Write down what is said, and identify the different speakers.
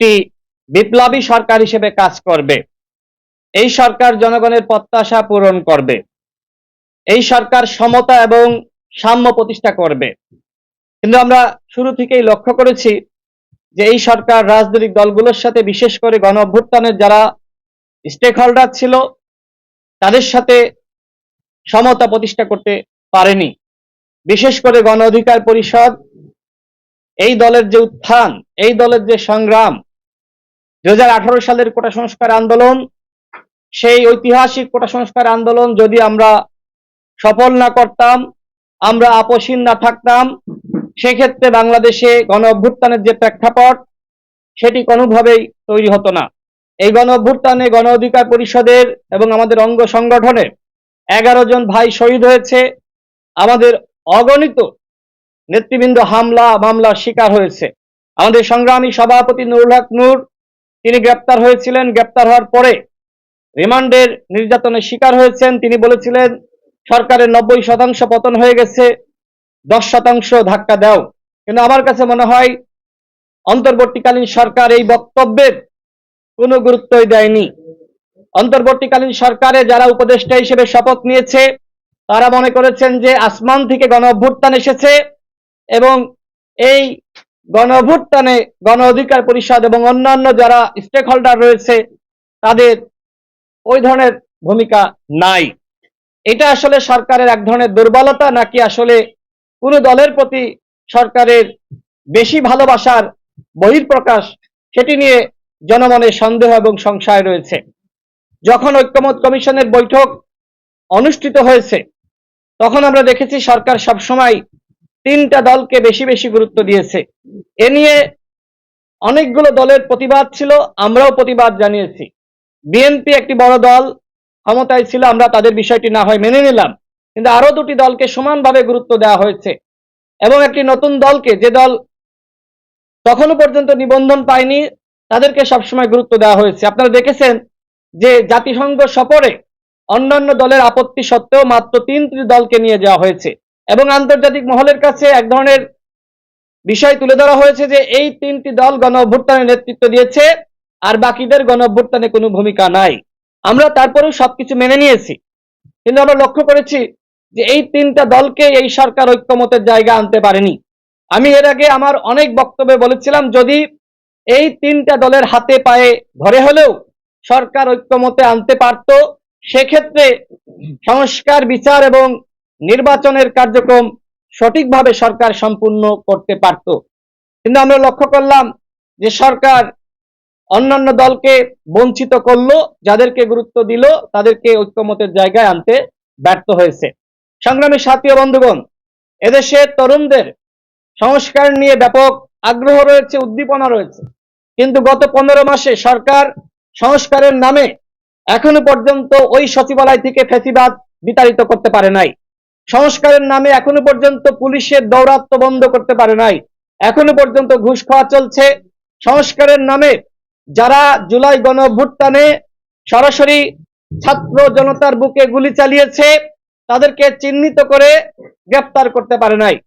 Speaker 1: একটি বিপ্লবী সরকার হিসেবে কাজ করবে। এই সরকার জনগণের প্রত্যাশা পূরণ করবে। এই সরকার সমতা এবং সাম্য প্রতিষ্ঠা করবে। কিন্তু আমরা শুরু থেকেই লক্ষ্য করেছি যে এই সরকার রাজনৈতিক দলগুলোর সাথে বিশেষ করে গণ অভ্যুত্থানের যারা স্টেক হোল্ডার ছিল, তাদের সাথে সমতা প্রতিষ্ঠা করতে পারেনি। বিশেষ করে গণ অধিকার পরিষদ, এই দলের যে উত্থান, এই দলের যে সংগ্রাম দু হাজার আঠারো সালের কোটা সংস্কার আন্দোলন, সেই ঐতিহাসিক কোটা সংস্কার আন্দোলন যদি আমরা সফল না করতাম, আমরা আপোষহীন না থাকতাম, সেক্ষেত্রে বাংলাদেশে গণ অভ্যুত্থানের যে প্রেক্ষাপট, সেটি কোনোভাবেই তৈরি হতো না। এই গণ অভ্যুত্থানে গণ অধিকার পরিষদের এবং আমাদের অঙ্গ সংগঠনে এগারো জন ভাই শহীদ হয়েছে। আমাদের অগণিত নেতৃবৃন্দ হামলা, মামলার শিকার হয়েছে। আমাদের সংগ্রামী সভাপতি নুরুল হক নূর তিনি গ্রেপ্তার হয়েছিলেন। গ্রেপ্তার হওয়ার পরে রিমান্ডের নির্যাতনের শিকার হয়েছেন। তিনি বলেছিলেন, সরকারের নব্বই শতাংশ পতন হয়ে গেছে, দশ শতাংশ ধাক্কা দাও। কিন্তু আমার কাছে মনে হয়, অন্তর্বর্তীকালীন সরকার এই বক্তব্যের কোনো গুরুত্বই দেয়নি। অন্তর্বর্তীকালীন সরকারে যারা উপদেষ্টা হিসেবে শপথ নিয়েছে, তারা মনে করেছেন যে আসমান থেকে গণ অভ্যুত্থান এসেছে এবং এই গণ অভ্যুত্থানে গণ অধিকার পরিষদ এবং অন্যান্য যারা স্টেক হোল্ডার রয়েছে, তাদের ওই ধরনের ভূমিকা নাই। এটা আসলে সরকারের এক ধরনের দুর্বলতা, নাকি আসলে কোনো দলের প্রতি সরকারের বেশি ভালোবাসার বহির্প্রকাশ সেটি নিয়ে জনমনে সন্দেহ এবং সংশয় রয়েছে। যখন ঐক্যমত কমিশনের বৈঠক অনুষ্ঠিত হয়েছে, তখন আমরা দেখেছি সরকার সবসময় তিনটা দলকে বেশি বেশি গুরুত্ব দিয়েছে। এ নিয়ে অনেকগুলো দলের প্রতিবাদ ছিল, আমরাও প্রতিবাদ জানিয়েছি। বিএনপি একটি বড় দল, ক্ষমতায় ছিল, আমরা তাদের বিষয়টি না হয় মেনে নিলাম। কিন্তু আরও দুটি দলকে সমানভাবে গুরুত্ব দেওয়া হয়েছে। এবং একটি নতুন দলকে, যে দল তখনও পর্যন্ত নিবন্ধন পায়নি, তাদেরকে সবসময় গুরুত্ব দেওয়া হয়েছে। আপনারা দেখেছেন যে জাতিসংঘ সফরে অন্যান্য দলের আপত্তি সত্ত্বেও মাত্র তিনটি দলকে নিয়ে যাওয়া হয়েছে। এবং আন্তর্জাতিক মহলের কাছে এক ধরনের বিষয় তুলে ধরা হয়েছে যে এই তিনটি দল গণ অভ্যুত্থানের নেতৃত্ব দিয়েছে, আর বাকিদের গণ অভ্যুত্থানে কোনো ভূমিকা নাই। আমরা তারপরেও সবকিছু মেনে নিয়েছি। কিন্তু আমরা লক্ষ্য করেছি যে এই তিনটা দলকে এই সরকার ঐক্যমতের জায়গা আনতে পারেনি। আমি এর আগে আমার অনেক বক্তব্যে বলেছিলাম, যদি এই তিনটা দলের হাতে পায়ে ধরে হলেও সরকার ঐক্যমতে আনতে পারত, সেক্ষেত্রে সংস্কার, বিচার এবং নির্বাচনের কার্যক্রম সঠিকভাবে সরকার সম্পূর্ণ করতে পারত। কিন্তু আমরা লক্ষ্য করলাম যে সরকার অন্যান্য দলকে বঞ্চিত করল, যাদেরকে গুরুত্ব দিল, তাদেরকে ঐক্যমতের জায়গায় আনতে ব্যর্থ হয়েছে। সংগ্রামী সাথী বন্ধুগণ এদেশের তরুণদের সংস্কার নিয়ে ব্যাপক আগ্রহ রয়েছে, উদ্দীপনা রয়েছে। কিন্তু গত পনেরো মাসে সরকার সংস্কারের নামে এখনও পর্যন্ত ওই সচিবালয় থেকে ফেসিবাদ বিতাড়িত করতে পারে নাই। সংস্কারের নামে এখনও পর্যন্ত পুলিশের দৌরাত্ম বন্ধ করতে পারে নাই। এখনও পর্যন্ত ঘুষ খাওয়া চলছে। সংস্কারের নামে যারা জুলাই গণ অভ্যুত্থানে সরাসরি ছাত্র জনতার বুকে গুলি চালিয়েছে, তাদেরকে চিহ্নিত করে গ্রেপ্তার করতে পারে নাই।